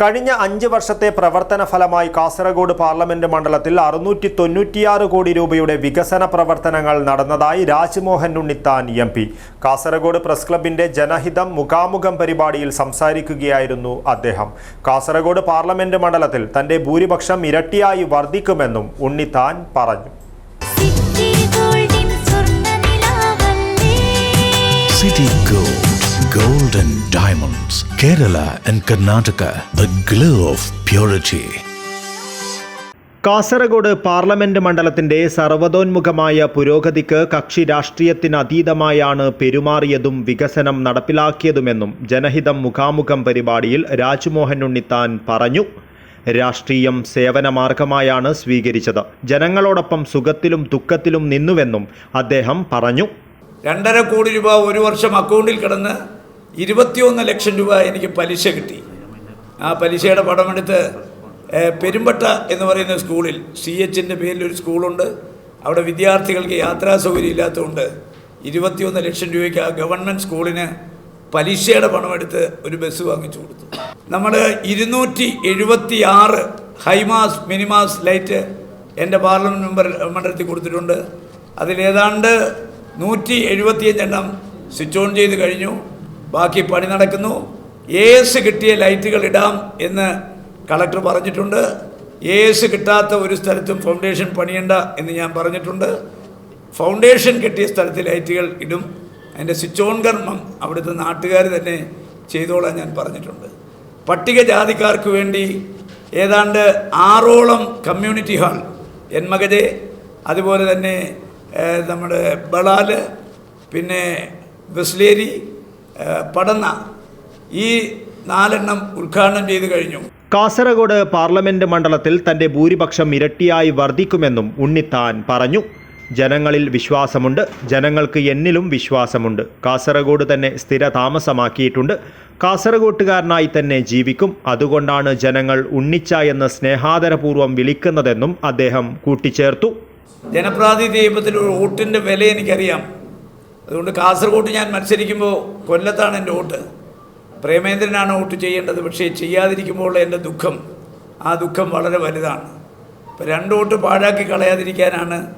കഴിഞ്ഞ അഞ്ച് വർഷത്തെ പ്രവർത്തന ഫലമായി കാസർഗോഡ് പാർലമെന്റ് മണ്ഡലത്തിൽ അറുന്നൂറ്റി തൊണ്ണൂറ്റിയാറ് കോടി രൂപയുടെ വികസന പ്രവർത്തനങ്ങൾ നടന്നതായി Rajmohan Unnithan M P. Kasaragod press ക്ലബിന്റെ ജനഹിതം മുഖാമുഖം പരിപാടിയിൽ സംസാരിക്കുകയായിരുന്നു അദ്ദേഹം. കാസർഗോഡ് പാർലമെന്റ് മണ്ഡലത്തിൽ തന്റെ ഭൂരിപക്ഷം ഇരട്ടിയായി വർദ്ധിക്കുമെന്നും ഉണ്ണിത്താൻ പറഞ്ഞു. Diamonds, and Karnataka the glow of purity Kasaragod parliament മണ്ഡലത്തിന്റെ സർവതോന്മുഖമായ പുരോഗതിക്ക് കക്ഷി രാഷ്ട്രീയത്തിനതീതമായാണ് പെരുമാറിയതും വികസനം നടപ്പിലാക്കിയതുമെന്നും ജനഹിതം മുഖാമുഖം പരിപാടിയിൽ രാജ്മോഹൻ ഉണ്ണിത്താൻ പറഞ്ഞു. രാഷ്ട്രീയം സേവനമാർഗമായാണ് സ്വീകരിച്ചത്. ജനങ്ങളോടൊപ്പം സുഖത്തിലും ദുഃഖത്തിലും നിന്നുവെന്നും അദ്ദേഹം പറഞ്ഞു. രണ്ടര കോടി രൂപ ഒരു വർഷം അക്കൗണ്ടിൽ കിടന്ന് ഇരുപത്തിയൊന്ന് ലക്ഷം രൂപ എനിക്ക് പലിശ കിട്ടി. ആ പലിശയുടെ പടമെടുത്ത് പെരുമ്പട്ട എന്ന് പറയുന്ന സ്കൂളിൽ സി എച്ചിന്റെ പേരിൽ ഒരു സ്കൂളുണ്ട്. അവിടെ വിദ്യാർത്ഥികൾക്ക് യാത്രാ സൗകര്യം ഇല്ലാത്തതുകൊണ്ട് ഇരുപത്തിയൊന്ന് ലക്ഷം രൂപയ്ക്ക് ആ ഗവൺമെന്റ് സ്കൂളിന് പലിശയുടെ പണമെടുത്ത് ഒരു ബസ് വാങ്ങിച്ചു കൊടുത്തു. നമ്മൾ ഇരുന്നൂറ്റി എഴുപത്തി ആറ് high mast mini mast light എന്റെ പാർലമെന്റ് മെമ്പർ മണ്ഡലത്തിൽ കൊടുത്തിട്ടുണ്ട്. അതിലേതാണ്ട് നൂറ്റി എഴുപത്തിയഞ്ചെണ്ണം സ്വിച്ച് ഓൺ ചെയ്ത് കഴിഞ്ഞു. ബാക്കി പണി നടക്കുന്നു. എസ് കിട്ടിയ ലൈറ്റുകൾ ഇടാം എന്ന് കളക്ടർ പറഞ്ഞിട്ടുണ്ട്. എസ് കിട്ടാത്ത ഒരു സ്ഥലത്തും ഫൗണ്ടേഷൻ പണിയണ്ട എന്ന് ഞാൻ പറഞ്ഞിട്ടുണ്ട്. ഫൗണ്ടേഷൻ കിട്ടിയ സ്ഥലത്ത് ലൈറ്റുകൾ ഇടും. അതിന്റെ സ്വിച്ച് ഓൺ കർമ്മം അവിടുത്തെ നാട്ടുകാർ തന്നെ ചെയ്തോളാൻ ഞാൻ പറഞ്ഞിട്ടുണ്ട്. പട്ടികജാതിക്കാർക്ക് വേണ്ടി ഏതാണ്ട് ആറോളം കമ്മ്യൂണിറ്റി ഹാൾ എൻമകജെ അതുപോലെ തന്നെ നമ്മുടെ ബളാൽ പിന്നെ ബസ്ലേരി പടന്ന ഈ നാലെണ്ണം ഉദ്ഘാടനം ചെയ്ത് കഴിഞ്ഞു. കാസർഗോഡ് പാർലമെന്റ് മണ്ഡലത്തിൽ തന്റെ ഭൂരിപക്ഷം ഇരട്ടിയായി വർദ്ധിക്കുമെന്നും ഉണ്ണിത്താൻ പറഞ്ഞു. ജനങ്ങളിൽ വിശ്വാസമുണ്ട്. ജനങ്ങൾക്ക് എന്നിലും വിശ്വാസമുണ്ട്. കാസർഗോഡ് തന്നെ സ്ഥിര താമസമാക്കിയിട്ടുണ്ട് കാസർഗോട്ടുകാരനായി തന്നെ ജീവിക്കും. അതുകൊണ്ടാണ് ജനങ്ങൾ ഉണ്ണിച്ച എന്ന് സ്നേഹാദരപൂർവം വിളിക്കുന്നതെന്നും അദ്ദേഹം കൂട്ടിച്ചേർത്തു. ജനപ്രാതിനിധ്യ നിയമത്തിൽ ഒരു വോട്ടിന്റെ വില എനിക്കറിയാം. അതുകൊണ്ട് കാസർഗോട്ട് ഞാൻ മത്സരിക്കുമ്പോൾ കൊല്ലത്താണ് എന്റെ വോട്ട്. പ്രേമേന്ദ്രനാണ് വോട്ട് ചെയ്യേണ്ടത്. പക്ഷേ ചെയ്യാതിരിക്കുമ്പോൾ എന്റെ ദുഃഖം. ആ ദുഃഖം വളരെ വലുതാണ്. അപ്പോൾ രണ്ട് വോട്ട് പാഴാക്കി കളയാതിരിക്കാനാണ്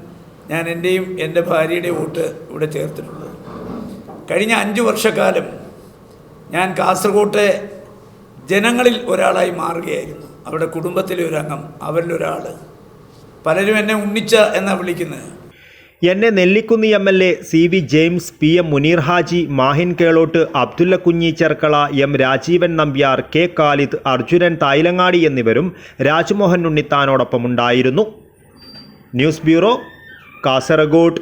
ഞാൻ എന്റെയും എന്റെ ഭാര്യയുടെയും വോട്ട് ഇവിടെ ചേർത്തിട്ടുള്ളത്. കഴിഞ്ഞ അഞ്ച് വർഷക്കാലം ഞാൻ കാസർഗോട്ടെ ജനങ്ങളിൽ ഒരാളായി മാറുകയായിരുന്നു. അവരുടെ കുടുംബത്തിലെ ഒരു അംഗം അവരിലൊരാൾ പലരും എന്നെ ഉണ്ണിച്ച എന്നാണ് വിളിക്കുന്നത്. എന്നെ നെല്ലിക്കുന്നി M L A C V James P M Muneer Haji Mahin Kelott Abdulla Kunhi Cherkala M Rajeevan Nambiar K Khalid Arjunan Thayalangadi എന്നിവരും രാജ്മോഹൻ ഉണ്ണിത്താനോടൊപ്പമുണ്ടായിരുന്നു. News bureau Kasaragod.